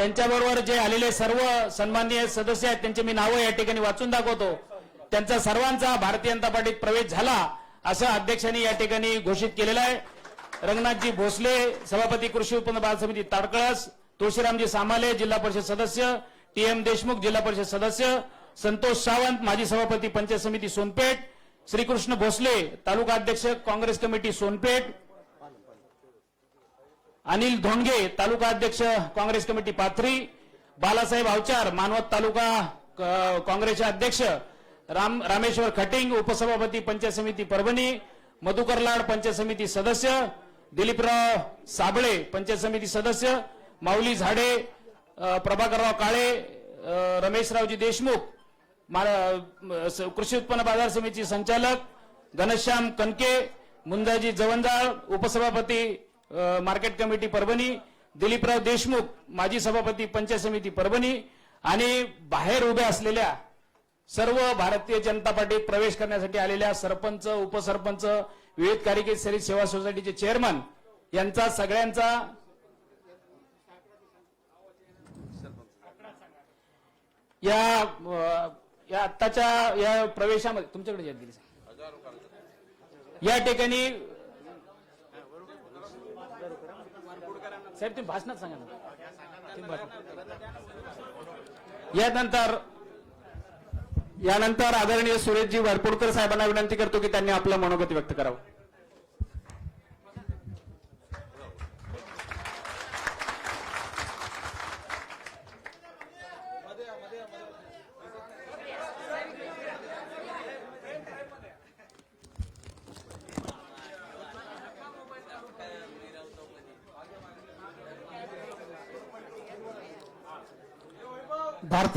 त्यांच्याबरोबर जे आलेले सर्व सन्माननीय सदस्य आहेत त्यांचे मी नावं या ठिकाणी वाचून दाखवतो. त्यांचा सर्वांचा भारतीय जनता पार्टीत प्रवेश झाला असं अध्यक्षांनी या ठिकाणी घोषित केलेलं आहे. रंगनाथजी भोसले सभापती कृषी उत्पन्न बाजार समिती ताडकळस तुळशीरामजी सामाले जिल्हा परिषद सदस्य टी एम देशमुख जिल्हा परिषद सदस्य संतोष सावंत माजी सभापती पंचायत समिती सोनपेठ श्रीकृष्ण भोसले तालुका अध्यक्ष काँग्रेस कमिटी सोनपेठ अनिल धोंगे तालुका अध्यक्ष काँग्रेस कमिटी पाथरी बालासाहेब अवचार मानवत तालुका क- काँग्रेसचे अध्यक्ष राम रामेश्वर खटिंग उपसभापती पंचायत समिती परभणी मधुकर लाड पंचायत समिती सदस्य दिलीपराव साबळे पंचायत समिती सदस्य माऊली झाडे प्रभाकरराव काळे रमेशरावजी देशमुख मा- स- कृषी उत्पन्न बाजार समितीचे संचालक घनश्याम कनके मुंजाजी जवंजाळ उपसभापती मार्केट कमिटी परभणी दिलीपराव देशमुख माजी सभापती पंचायत समिती परभणी आणि बाहेर उभ्या असलेल्या सर्व भारतीय जनता पार्टीत प्रवेश करण्यासाठी आलेल्या सरपंच उपसरपंच विविध कार्यकारी सेवा सोसायटीचे चेअरमन यांचा सगळ्यांचा या या आत्ताच्या या प्रवेशामध्ये तुमच्याकडे या ठिकाणी साहेब तुम्ही भाषणात सांगा ना. यानंतर यानंतर आदरणीय सुरेशजी वरपुडकर साहेबांना विनंती करतो की त्यांनी आपलं मनोगत व्यक्त करावं.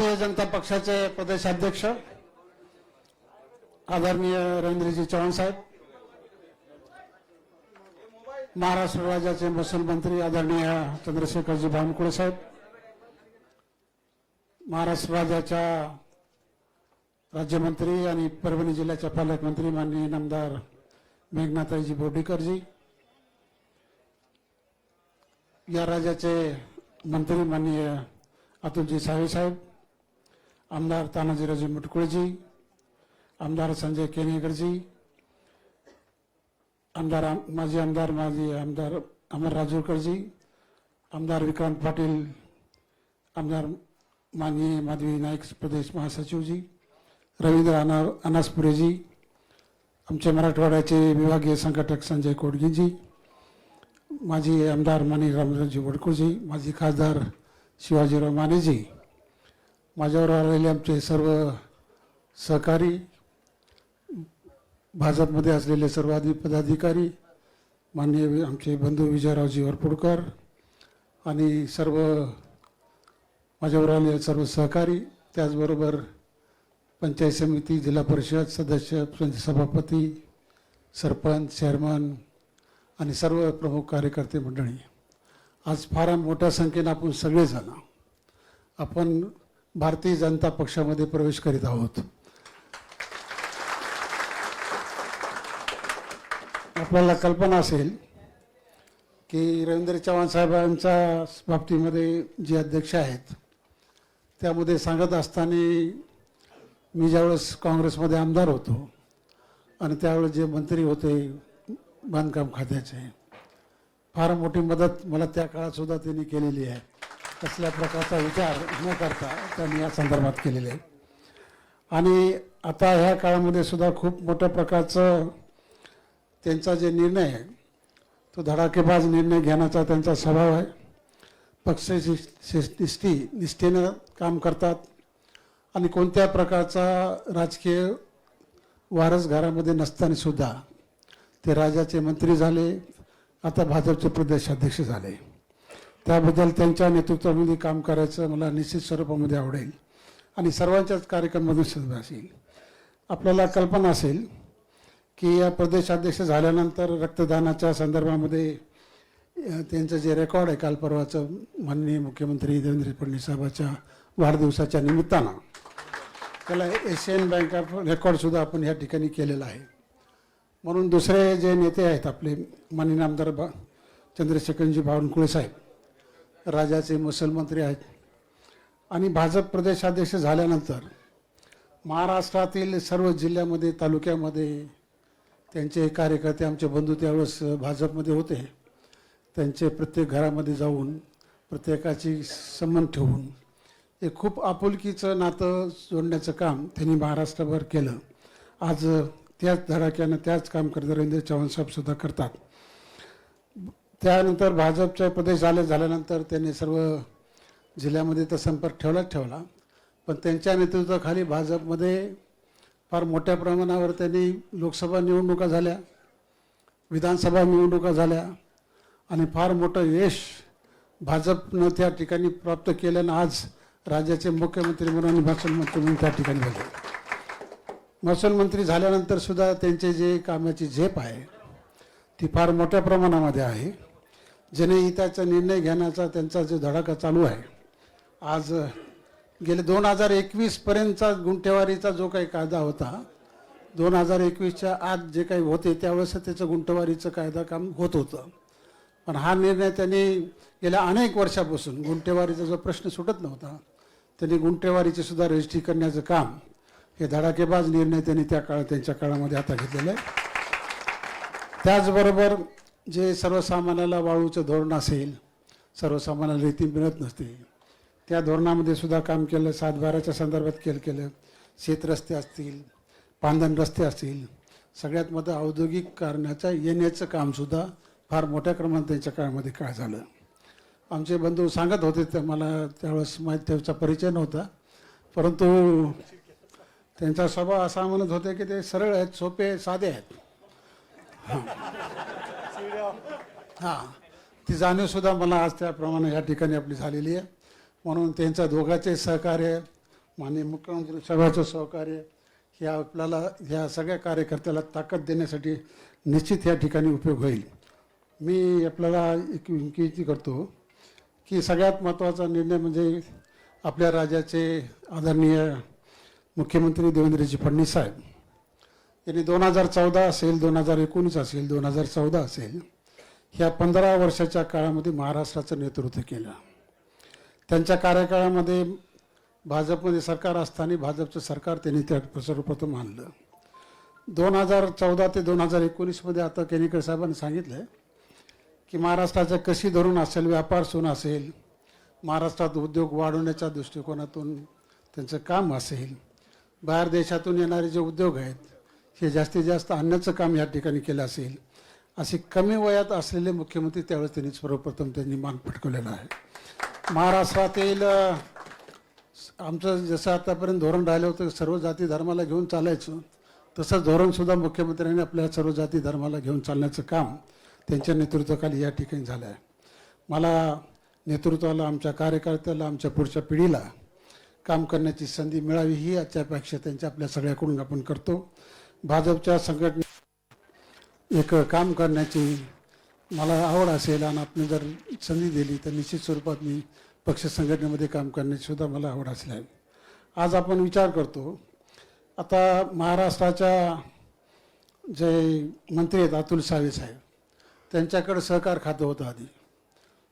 भारतीय जनता पक्षाचे प्रदेशाध्यक्ष आदरणीय रवींद्रजी चव्हाण साहेब महाराष्ट्र राज्याचे महसूल मंत्री आदरणीय चंद्रशेखरजी भानकुळे साहेब महाराष्ट्र राज्याच्या राज्यमंत्री आणि परभणी जिल्ह्याच्या पालकमंत्री माननीय नामदार मेघनाथाईजी बोर्डीकरजी या राज्याचे मंत्री माननीय अतुलजी सावे साहेब आमदार तानाजीराजी मुटकुळेजी आमदार संजय केनेकरजी आमदार माजी आमदार माजी आमदार अमर राजूरकरजी आमदार विक्रांत पाटील आमदार माननीय माधवी नाईक प्रदेश महासचिवजी रवींद्र अना अनासपुरेजी आमचे मराठवाड्याचे विभागीय संघटक संजय कोडगेजी माजी आमदार मानी रामरावजी वडकुळजी माजी खासदार शिवाजीराव मानेजी माझ्यावर आलेले आमचे सर्व सहकारी भाजपमध्ये असलेले सर्व पदाधिकारी माननीय आमचे बंधू विजयरावजी वरपुडकर आणि सर्व माझ्यावर आलेले सर्व सहकारी त्याचबरोबर पंचायत समिती जिल्हा परिषद सदस्य सभापती सरपंच चेअरमन आणि सर्व प्रमुख कार्यकर्ते मंडळी. आज फार मोठ्या संख्येनं आपण सगळेजण आपण भारतीय जनता पक्षामध्ये प्रवेश करीत आहोत. आपल्याला कल्पना असेल की रवींद्र चव्हाण साहेबांच्या बाबतीमध्ये जे अध्यक्ष आहेत त्यामध्ये सांगत असताना मी ज्यावेळेस काँग्रेसमध्ये आमदार होतो आणि त्यावेळेस जे मंत्री होते बांधकाम खात्याचे फार मोठी मदत मला त्या काळातसुद्धा त्यांनी केलेली आहे. कसल्या प्रकारचा विचार न करता त्यांनी या संदर्भात केलेले आहे आणि आता ह्या काळामध्ये सुद्धा खूप मोठ्या प्रकारचं त्यांचा जे निर्णय आहे तो धडाकेबाज निर्णय घेण्याचा त्यांचा स्वभाव आहे. पक्ष निष्ठी निष्ठेनं काम करतात आणि कोणत्या प्रकारचा राजकीय वारस घरामध्ये नसताना सुद्धा ते राजाचे मंत्री झाले आता भाजपचे प्रदेशाध्यक्ष झाले. त्याबद्दल त्यांच्या नेतृत्वामध्ये काम करायचं मला निश्चित स्वरूपामध्ये आवडेल. आणि सर्वांच्याच कार्यक्रमामध्ये सुद्धा असेल. आपल्याला कल्पना असेल की या प्रदेशाध्यक्ष झाल्यानंतर रक्तदानाच्या संदर्भामध्ये त्यांचं जे रेकॉर्ड आहे काल परवाचं माननीय मुख्यमंत्री देवेंद्र फडणवीस साहेबाच्या वाढदिवसाच्या निमित्तानं त्याला एशियन बँक ऑफ रेकॉर्डसुद्धा आपण या ठिकाणी केलेला आहे. म्हणून दुसरे जे नेते आहेत आपले माननीय आमदार बा चंद्रशेखरजी बावनकुळे साहेब राजाचे मुसलमंत्री आहेत. आणि भाजप प्रदेशाध्यक्ष झाल्यानंतर महाराष्ट्रातील सर्व जिल्ह्यामध्ये तालुक्यामध्ये त्यांचे कार्यकर्ते आमचे बंधू त्यावेळेस भाजपमध्ये होते. त्यांचे प्रत्येक घरामध्ये जाऊन प्रत्येकाची संबंध ठेवून हे खूप आपुलकीचं नातं जोडण्याचं काम त्यांनी महाराष्ट्रभर केलं. आज त्याच धडाक्यानं त्याच काम करत रवींद्र चव्हाण करतात. त्यानंतर भाजपचे प्रदेश झाले झाल्यानंतर त्यांनी सर्व जिल्ह्यामध्ये तर संपर्क ठेवलाच ठेवला. पण त्यांच्या नेतृत्वाखाली भाजपमध्ये फार मोठ्या प्रमाणावर त्यांनी लोकसभा निवडणुका झाल्या विधानसभा निवडणुका झाल्या आणि फार मोठं यश भाजपनं त्या ठिकाणी प्राप्त केल्यानं आज राज्याचे मुख्यमंत्री म्हणून आणि महसूल मंत्री म्हणून त्या ठिकाणी झाले महसूल मंत्री झाल्यानंतर सुद्धा त्यांचे जे कामाची झेप आहे ती फार मोठ्या प्रमाणामध्ये आहे. जनहिताचा निर्णय घेण्याचा त्यांचा जो धडाका चालू आहे. आज गेले दोन हजार एकवीसपर्यंतचा गुंठेवारीचा जो काही कायदा होता दोन हजार एकवीसच्या आत जे काही होते त्यावेळेस त्याचं गुंठेवारीचं कायदा काम होत होतं. पण हा निर्णय त्यांनी गेल्या अनेक वर्षापासून गुंठेवारीचा जो प्रश्न सुटत नव्हता त्यांनी गुंठेवारीचे सुद्धा रजिस्ट्री करण्याचं काम हे धडाकेबाज निर्णय त्यांनी त्या काळात त्यांच्या काळामध्ये आता घेतलेला आहे. त्याचबरोबर जे सर्वसामान्याला वाळूचं धोरण असेल सर्वसामान्याला रीती मिळत नसते. त्या धोरणामध्ये सुद्धा काम केलं सातबाराच्या संदर्भात केलं केलं. शेतरस्ते असतील पांधन रस्ते असतील सगळ्यात मोठं औद्योगिक कारणाच्या येण्याचं कामसुद्धा फार मोठ्या क्रमाने त्यांच्या काळामध्ये काय झालं. आमचे बंधू सांगत होते तर मला त्यावेळेस माहीत त्याचा परिचय नव्हता. परंतु त्यांचा स्वभाव असा म्हणत होते की ते सरळ आहेत सोपे साधे आहेत. हां. ती जाणीवसुद्धा मला आज त्याप्रमाणे या ठिकाणी आपली झालेली आहे. म्हणून त्यांचा दोघांचे सहकार्य माननीय मुख्यमंत्री सर्वांचं सहकार्य हे आपल्याला ह्या सगळ्या कार्यकर्त्याला ताकद देण्यासाठी निश्चित या ठिकाणी उपयोग होईल. मी आपल्याला एक विनंती करतो की सगळ्यात महत्त्वाचा निर्णय म्हणजे आपल्या राज्याचे आदरणीय मुख्यमंत्री देवेंद्रजी फडणवीस साहेब. यांनी दोन हजार चौदा असेल दोन हजार एकोणीस असेल दोन हजार चौदा असेल ह्या पंधरा वर्षाच्या काळामध्ये महाराष्ट्राचं नेतृत्व केलं. त्यांच्या कार्यकाळामध्ये भाजपमध्ये सरकार असताना भाजपचं सरकार त्यांनी त्या सर्वप्रथम आणलं. दोन हजार चौदा ते दोन हजार एकोणीसमध्ये आता केनेकर साहेबांनी सांगितलं की महाराष्ट्राचं कृषी धोरण असेल व्यापार सोन असेल महाराष्ट्रात उद्योग वाढवण्याच्या दृष्टिकोनातून त्यांचं काम असेल बाहेर देशातून येणारे जे उद्योग आहेत हे जास्तीत जास्त आणण्याचं काम या ठिकाणी केलं असेल असे कमी वयात असलेले मुख्यमंत्री त्यावेळेस त्यांनी सर्वप्रथम त्यांनी मान पटकवलेला आहे. महाराष्ट्रातील आमचं जसं आतापर्यंत धोरण राहिलं होतं सर्व जाती धर्माला घेऊन चालायचं तसंच धोरणसुद्धा मुख्यमंत्र्यांनी आपल्या सर्व जाती धर्माला घेऊन चालण्याचं काम त्यांच्या नेतृत्वाखाली या ठिकाणी झालं आहे. मला नेतृत्वाला आमच्या कार्यकर्त्याला आमच्या पुढच्या पिढीला काम करण्याची संधी मिळावी ही आजच्या अपेक्षा त्यांच्या आपल्या सगळ्याकडून आपण करतो. भाजपच्या संघटने एक काम करण्याची मला आवड असेल आणि आपण जर संधी दिली तर निश्चित स्वरूपात मी पक्ष संघटनेमध्ये काम करण्याची सुद्धा मला आवड असेल आहे. आज आपण विचार करतो आता महाराष्ट्राच्या जे मंत्री आहेत अतुल सावे साहेब त्यांच्याकडे सहकार खातं होतं आधी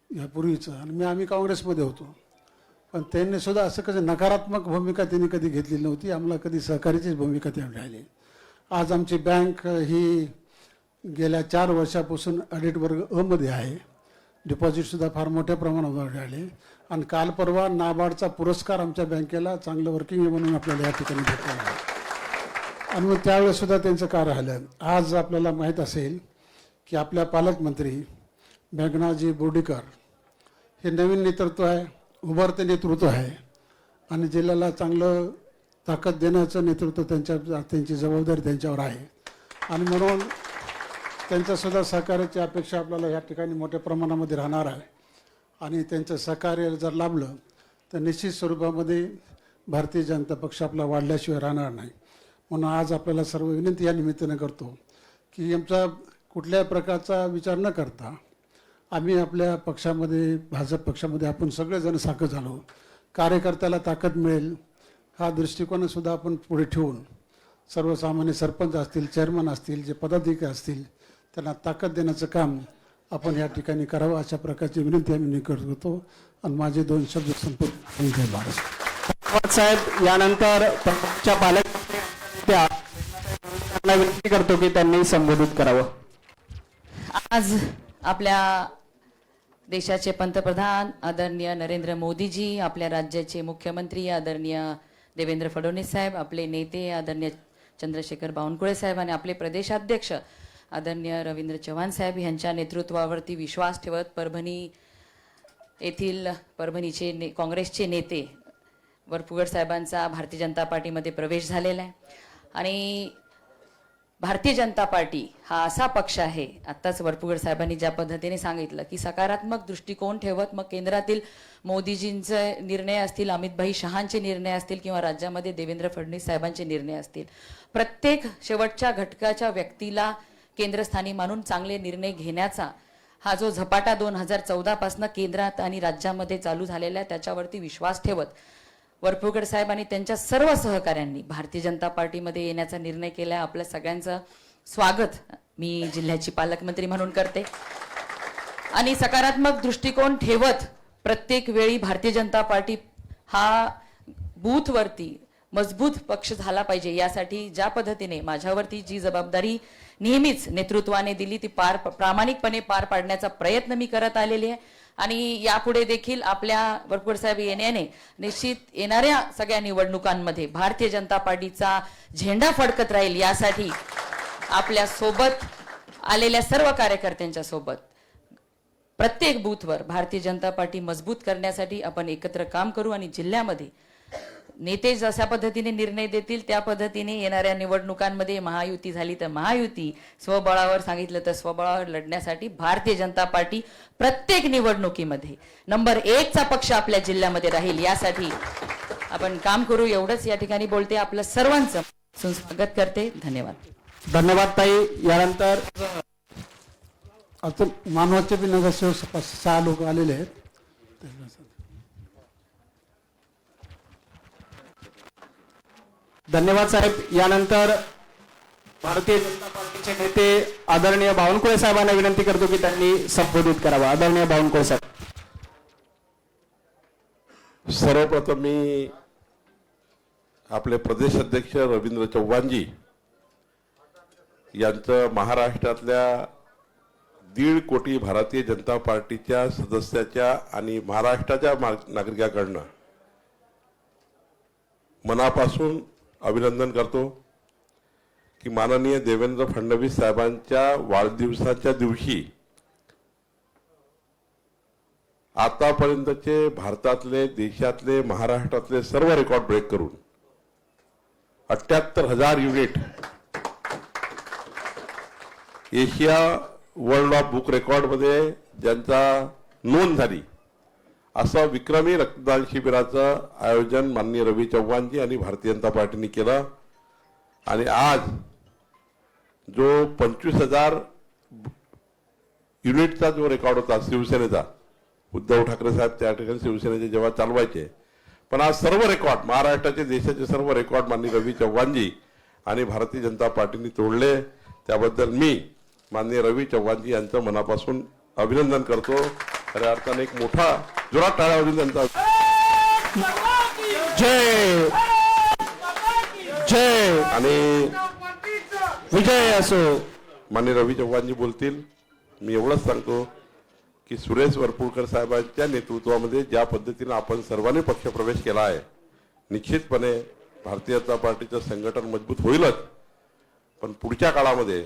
यापूर्वीचं आणि मी आम्ही काँग्रेसमध्ये होतो. पण त्यांनी सुद्धा असं कसं नकारात्मक भूमिका त्यांनी कधी घेतलेली नव्हती आम्हाला कधी सहकारीचीच भूमिका त्यांनी राहिली. आज आमची बँक ही गेल्या चार वर्षापासून ऑडिट वर्ग अमध्ये आहे. डिपॉझिटसुद्धा फार मोठ्या प्रमाणात राहिले आणि काल परवा नाबार्डचा पुरस्कार आमच्या बँकेला चांगलं वर्किंग म्हणून आपल्याला या ठिकाणी भेटला आहे. आणि मग त्यावेळेसुद्धा त्यांचं काय राहिलं आज आपल्याला माहीत असेल की आपल्या पालकमंत्री मेघनाजी बोर्डीकर हे नवीन नेतृत्व आहे उभारते नेतृत्व आहे. आणि जिल्ह्याला चांगलं ताकद देण्याचं नेतृत्व त्यांच्या त्यांची जबाबदारी त्यांच्यावर आहे. आणि म्हणून त्यांच्यासुद्धा सहकार्याची अपेक्षा आपल्याला ह्या ठिकाणी मोठ्या प्रमाणामध्ये राहणार आहे. आणि त्यांचं सहकार्य जर लाभलं तर निश्चित स्वरूपामध्ये भारतीय जनता पक्ष आपला वाढल्याशिवाय राहणार नाही. म्हणून आज आपल्याला सर्व विनंती या निमित्तानं करतो की आमचा कुठल्याही प्रकारचा विचार न करता आम्ही आपल्या पक्षामध्ये भाजप पक्षामध्ये आपण सगळेजण साखर झालो. कार्यकर्त्याला ताकद मिळेल हा दृष्टिकोनसुद्धा आपण पुढे ठेवून सर्वसामान्य सरपंच असतील चेअरमन असतील जे पदाधिकारी असतील त्यांना ताकद देण्याचं काम आपण या ठिकाणी करावं अशा प्रकारची विनंती आम्ही करत होतो. आणि माझे दोन शब्द संपूर्ण साहेब यानंतर पालक विनंती करतो की त्यांनी संबोधित करावं. आज आपल्या देशाचे पंतप्रधान आदरणीय नरेंद्र मोदीजी आपल्या राज्याचे मुख्यमंत्री आदरणीय देवेंद्र फडणवीस साहेब आपले नेते आदरणीय चंद्रशेखर बावनकुळे साहेब आणि आपले प्रदेशाध्यक्ष आदरणीय रवींद्र चव्हाण साहेब यांच्या नेतृत्वावरती विश्वास ठेवत परभणी येथील परभणीचे ने काँग्रेसचे नेते वरपुगड साहेबांचा भारतीय जनता पार्टीमध्ये प्रवेश झालेला आहे. आणि भारतीय जनता पार्टी हा असा पक्ष आहे आत्ताच वरपुगड साहेबांनी ज्या पद्धतीने सांगितलं की सकारात्मक दृष्टिकोन ठेवत मग केंद्रातील मोदीजींचे निर्णय असतील अमितभाई शहांचे निर्णय असतील किंवा राज्यामध्ये देवेंद्र फडणवीस साहेबांचे निर्णय असतील प्रत्येक शेवटच्या घटकाच्या व्यक्तीला केंद्रस्थानी मानून चांगले निर्णय घेण्याचा हा जो झपाटा दोन हजार चौदापासनं केंद्रात आणि राज्यामध्ये चालू झालेला आहे त्याच्यावरती विश्वास ठेवत वरपुगड साहेब आणि त्यांच्या सर्व सहकाऱ्यांनी भारतीय जनता पार्टीमध्ये येण्याचा निर्णय केला. आपल्या सगळ्यांचं स्वागत मी जिल्ह्याची पालकमंत्री म्हणून करते. आणि सकारात्मक दृष्टिकोन ठेवत प्रत्येक वेळी भारतीय जनता पार्टी हा बूथवरती मजबूत पक्ष झाला पाहिजे. यासाठी ज्या पद्धतीने माझ्यावरती जी जबाबदारी नेहमीच नेतृत्वाने दिली ती पार प्रामाणिकपणे पार पाडण्याचा प्रयत्न मी करत आलेली आहे. आणि यापुढे देखील आपल्या वरपूर साहेब येण्याने निश्चित येणाऱ्या सगळ्या निवडणुकांमध्ये भारतीय जनता पार्टीचा झेंडा फडकत राहील यासाठी आपल्यासोबत आलेल्या सर्व कार्यकर्त्यांच्या सोबत प्रत्येक बूथवर भारतीय जनता पार्टी मजबूत करण्यासाठी आपण एकत्र काम करू आणि जिल्ह्यामध्ये नेते जशा पद्धतीने निर्णय देतील त्या पद्धतीने येणाऱ्या निवडणुकांमध्ये महायुती झाली तर महायुती. स्वबळावर सांगितलं तर स्वबळावर लढण्यासाठी भारतीय जनता पार्टी प्रत्येक निवडणुकीमध्ये नंबर एकचा पक्ष आपल्या जिल्ह्यामध्ये राहील. यासाठी आपण काम करू. एवढंच या ठिकाणी बोलते आपलं सर्वांचं. स्वागत करते. धन्यवाद. धन्यवाद ताई. यानंतर आता मानवाचे बी नगरसेवक सहा लोक आलेले आहेत. धन्यवाद साहेब. यानंतर भारतीय जनता पार्टीचे नेते आदरणीय बावनकुळे साहेबांना विनंती करतो की त्यांनी संबोधित करावा. आदरणीय बावनकुळे साहेब. सर्वप्रथम मी आपले प्रदेश अध्यक्ष रवींद्र चव्हाणजी यांचं महाराष्ट्रातल्या दीड कोटी भारतीय जनता पार्टीच्या सदस्याच्या आणि महाराष्ट्राच्या नागरिकाकडनं मनापासून अभिनंदन करतो की माननीय देवेंद्र फडणवीस साहेबांच्या वाढदिवसाच्या दिवशी आतापर्यंतचे भारतातले देशातले महाराष्ट्रातले सर्व रेकॉर्ड ब्रेक करून अठ्याहत्तर हजार unit Asia world of book रेकॉर्डमध्ये ज्यांचा नोंद झाली असं विक्रमी रक्तदान शिबिराचं आयोजन माननीय रवी चव्हाणजी आणि भारतीय जनता पार्टीने केलं. आणि आज जो पंचवीस हजार युनिटचा जो रेकॉर्ड होता शिवसेनेचा उद्धव ठाकरे साहेब त्या ठिकाणी शिवसेनेचे जेव्हा चालवायचे पण आज सर्व रेकॉर्ड महाराष्ट्राचे देशाचे सर्व रेकॉर्ड माननीय रवी चव्हाणजी आणि भारतीय जनता पार्टीने तोडले. त्याबद्दल मी माननीय रवी चव्हाणजी यांचं मनापासून अभिनंदन करतो. खऱ्या अर्थाने एक मोठा जोरात टाळ्या वाजून त्यांचा. जय! जय! आणि विजय असो. माननीय रवी चव्हाणजी बोलतील. मी एवढंच सांगतो की सुरेश वरपुडकर साहेबांच्या नेतृत्वामध्ये ज्या पद्धतीनं आपण सर्वांनी पक्षप्रवेश केला आहे निश्चितपणे भारतीय जनता पार्टीचं संघटन मजबूत होईलच. पण पुढच्या काळामध्ये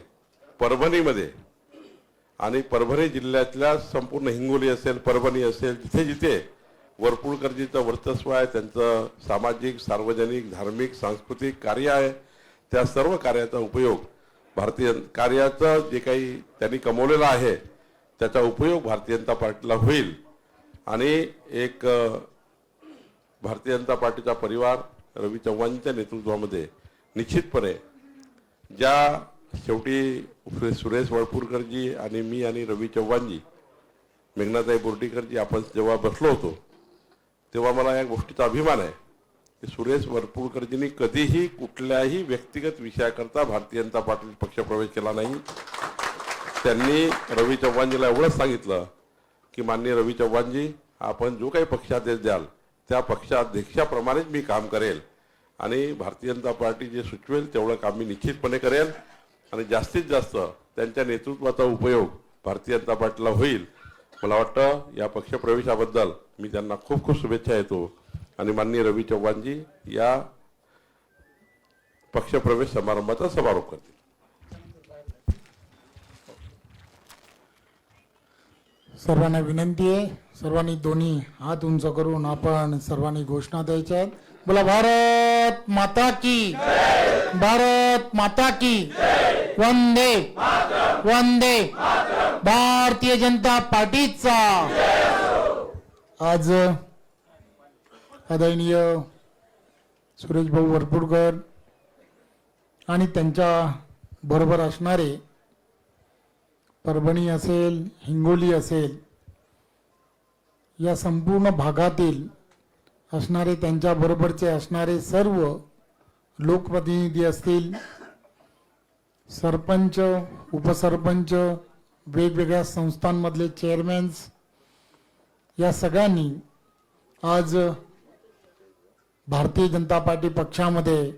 परभणीमध्ये आणि परभणी जिल्ह्यातल्या संपूर्ण हिंगोली असेल परभणी असेल जिथे जिथे वरपुडकरजीचं वर्चस्व आहे त्यांचं सामाजिक सार्वजनिक धार्मिक सांस्कृतिक कार्य आहे त्या सर्व कार्याचा उपयोग भारतीय कार्याचं जे काही त्यांनी कमवलेलं आहे त्याचा उपयोग भारतीय जनता पार्टीला होईल. आणि एक भारतीय जनता पार्टीचा परिवार रवी चव्हाणच्या नेतृत्वामध्ये निश्चितपणे ज्या शेवटी सुरेश वळपूरकरजी आणि मी आणि रवी चव्हाणजी मेघनाताई बोर्डीकरजी आपण जेव्हा बसलो होतो तेव्हा मला या गोष्टीचा अभिमान आहे की सुरेश वरपूरकरजींनी कधीही कुठल्याही व्यक्तिगत विषयाकरता भारतीय जनता पार्टी पक्षप्रवेश केला नाही. त्यांनी रवी चव्हाणजीला एवढंच सांगितलं की माननीय रवी चव्हाणजी आपण जो काही पक्षाध्यक्ष द्याल त्या पक्षाध्यक्षाप्रमाणेच मी काम करेल आणि भारतीय जनता पार्टी जे सुचवेल तेवढं काम मी निश्चितपणे करेल. आणि जास्तीत जास्त त्यांच्या नेतृत्वाचा उपयोग भारतीय जनता पार्टीला होईल. मला वाटतं या पक्षप्रवेशाबद्दल मी त्यांना खूप खूप शुभेच्छा येतो आणि माननीय रवी चव्हाणजी या पक्षप्रवेश समारंभाचा समारोप करतील. सर्वांना विनंती आहे. सर्वांनी दोन्ही हात उंच करून आपण सर्वांनी घोषणा द्यायच्या आहेत. बोला भारत माता की भारत माता की वंदे वंदे भारतीय जनता पार्टीचा. आज आदरणीय सुरेश भाऊ वरपुडकर आणि त्यांच्या बरोबर असणारे परभणी असेल हिंगोली असेल या संपूर्ण भागातील असणारे त्यांच्या बरोबरचे असणारे सर्व लोकप्रतिनिधी असतील सरपंच उपसरपंच वेगवेगळ्या संस्थांमधले चेअरमॅन्स या सगळ्यांनी आज भारतीय जनता पार्टी पक्षामध्ये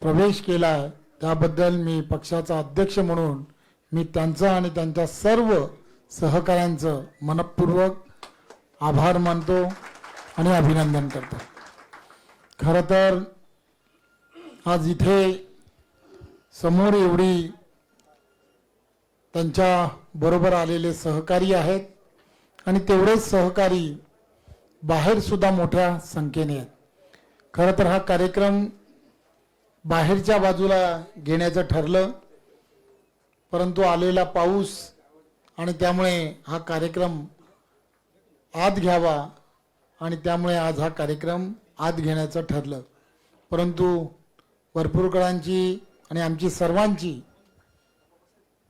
प्रवेश केला आहे त्याबद्दल मी पक्षाचा अध्यक्ष म्हणून मी त्यांचं आणि त्यांच्या सर्व सहकाऱ्यांचं मनपूर्वक आभार मानतो आणि अभिनंदन करतो. खरं तर आज इथे समोर एवढी त्यांच्या बरोबर आलेले सहकारी आहेत आणि तेवढेच सहकारी बाहेर सुद्धा मोठ्या संख्येने आहेत. खरं तर हा कार्यक्रम बाहेरच्या बाजूला घेण्याचं ठरलं परंतु आलेला पाऊस आणि त्यामुळे हा कार्यक्रम आत घ्यावा आणि त्यामुळे आज हा कार्यक्रम आत घेण्याचं ठरलं. परंतु वरपूरकरांची आणि आमची सर्वांची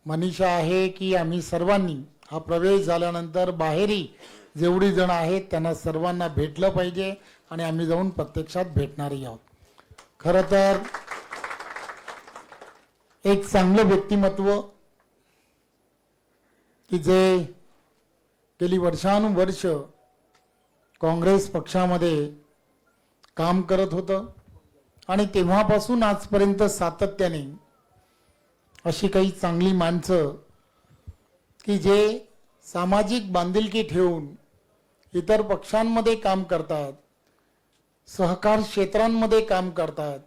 मनीषा आहे की आम्ही सर्वांनी हा प्रवेश झाल्यानंतर बाहेरही जेवढी जण आहेत त्यांना सर्वांना भेटलं पाहिजे आणि आम्ही जाऊन प्रत्यक्षात भेटणारही आहोत. खरं तर एक चांगलं व्यक्तिमत्व की जे गेली वर्षानुवर्ष काँग्रेस पक्षामध्ये काम करत होतं. आणि तेव्हापासून आजपर्यंत सातत्याने अशी काही चांगली माणसं की जे सामाजिक बांधिलकी ठेवून इतर पक्षांमध्ये काम करतात सहकार क्षेत्रांमध्ये काम करतात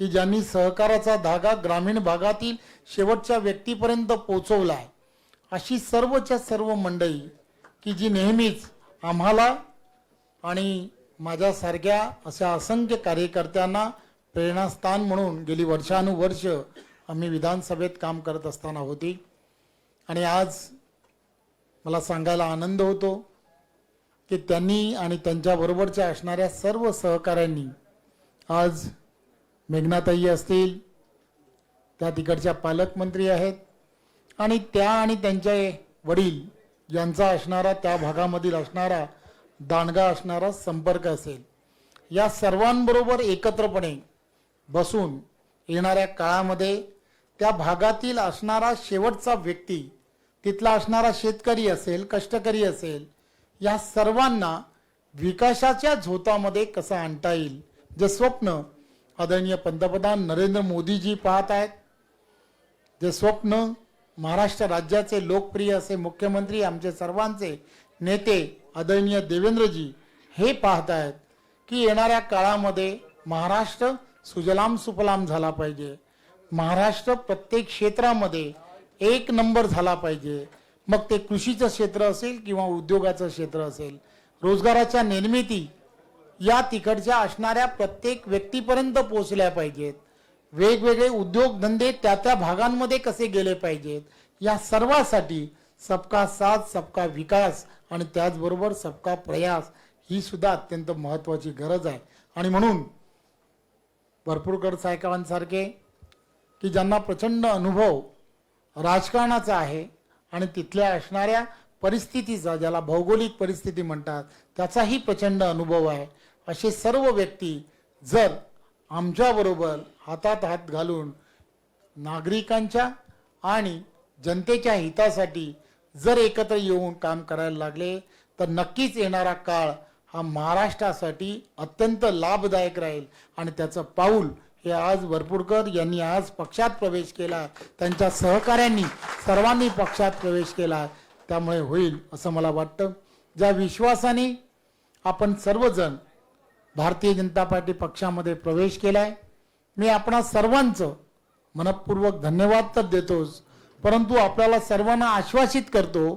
की ज्यांनी सहकाराचा धागा ग्रामीण भागातील शेवटच्या व्यक्तीपर्यंत पोचवला अशी सर्वच्या सर्व मंडळी की जी नेहमीच आम्हाला आणि माझ्यासारख्या अशा असंख्य कार्यकर्त्यांना प्रेरणास्थान म्हणून गेली वर्षानुवर्ष आम्ही विधानसभेत काम करत असताना होती. आणि आज मला सांगायला आनंद होतो की त्यांनी आणि त्यांच्याबरोबरच्या असणाऱ्या सर्व सहकाऱ्यांनी आज मेघनाताई असतील त्या तिकडच्या पालकमंत्री आहेत आणि त्या आणि त्यांचे वडील यांचा असणारा त्या भागामधील असणारा दांडगा असणारा संपर्क असेल. या सर्वांबरोबर एकत्रपणे बसून येणाऱ्या काळामध्ये त्या भागातील असणारा शेवटचा व्यक्ती तिथला असणारा शेतकरी असेल कष्टकरी असेल या सर्वांना विकासाच्या झोतामध्ये कसं आणता येईल? जे स्वप्न आदरणीय पंतप्रधान नरेंद्र मोदीजी पाहत आहेत. जे स्वप्न महाराष्ट्र राज्याचे लोकप्रिय असे मुख्यमंत्री आमचे सर्वांचे नेते आदरणीय देवेंद्रजी हे पाहत आहेत की येणाऱ्या काळामध्ये महाराष्ट्र सुजलाम सुफलाम झाला पाहिजे. महाराष्ट्र प्रत्येक क्षेत्रामध्ये एक नंबर झाला पाहिजे. मग ते कृषीचं क्षेत्र असेल किंवा उद्योगाचं क्षेत्र असेल रोजगाराच्या निर्मिती या तिकडच्या असणाऱ्या प्रत्येक व्यक्तीपर्यंत पोचल्या पाहिजेत. वेगवेगळे उद्योगधंदे त्या त्या भागांमध्ये कसे गेले पाहिजेत या सर्वासाठी सबका साथ सबका विकास आणि त्याचबरोबर सबका प्रयास ही सुद्धा अत्यंत महत्वाची गरज आहे. आणि म्हणून भरपूरकर सायकावांसारखे की ज्यांना प्रचंड अनुभव राजकारणाचा आहे आणि तिथल्या असणाऱ्या परिस्थितीचा ज्याला भौगोलिक परिस्थिती म्हणतात त्याचाही प्रचंड अनुभव आहे. असे सर्व व्यक्ती जर आमच्याबरोबर हातात हात घालून नागरिकांच्या आणि जनतेच्या हितासाठी जर एकत्र येऊन काम करायला लागले तर नक्कीच येणारा काळ हा महाराष्ट्रासाठी अत्यंत लाभदायक राहील. आणि त्याचं पाऊल हे आज वरपुडकर यांनी आज पक्षात प्रवेश केला. त्यांच्या सहकाऱ्यांनी सर्वांनी पक्षात प्रवेश केला. त्यामुळे होईल असं मला वाटतं. ज्या विश्वासाने आपण सर्वजण भारतीय जनता पार्टी पक्षामध्ये प्रवेश केलाय मी आपणा सर्वांचं मनपूर्वक धन्यवाद तर देतोच. परंतु आपल्याला सर्वांना आश्वासित करतो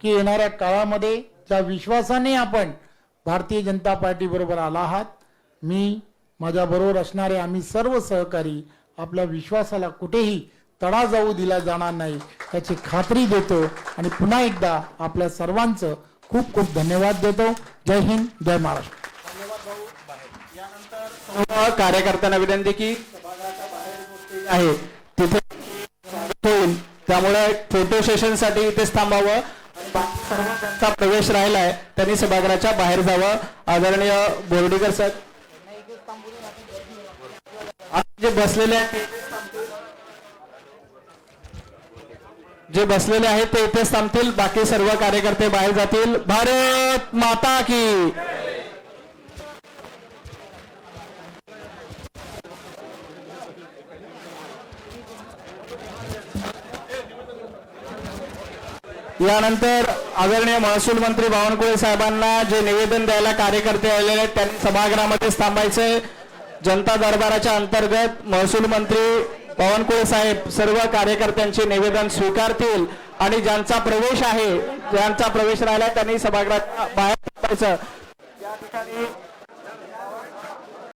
की येणाऱ्या काळामध्ये ज्या विश्वासाने आपण भारतीय जनता पार्टी बरोबर आला आहात. मी माझ्याबरोबर असणारे आम्ही सर्व सहकारी आपल्या विश्वासाला कुठेही तडा जाऊ दिला जाणार नाही याची खात्री देतो आणि पुन्हा एकदा आपल्या सर्वांचं खूप खूप धन्यवाद देतो. जय हिंद जय महाराष्ट्र. कार्यकर्त्यांना विनंती की आहे तिथे त्यामुळे फोटो सेशनसाठी इथेच थांबावं. सर्वांचा प्रवेश राहिलाय. त्यांनी सभागृहाच्या बाहेर जावं. आदरणीय बोर्डीकर सर. जे बसलेले आहेत जे बसलेले आहेत ते इथेच थांबतील. बाकी सर्व कार्यकर्ते बाहेर जातील. भारत माता की यानंतर आदरणीय महसूल मंत्री बावनकुळे साहेबांना जे निवेदन द्यायला कार्यकर्ते आलेले आहेत त्यांनी सभागृहामध्ये थांबायचंय जनता दरबाराच्या अंतर्गत महसूल मंत्री बावनकुळे साहेब सर्व कार्यकर्त्यांचे निवेदन स्वीकारतील आणि ज्यांचा प्रवेश आहे ज्यांचा प्रवेश राहिला त्यांनी सभागृहात बाहेर थांबायचं या ठिकाणी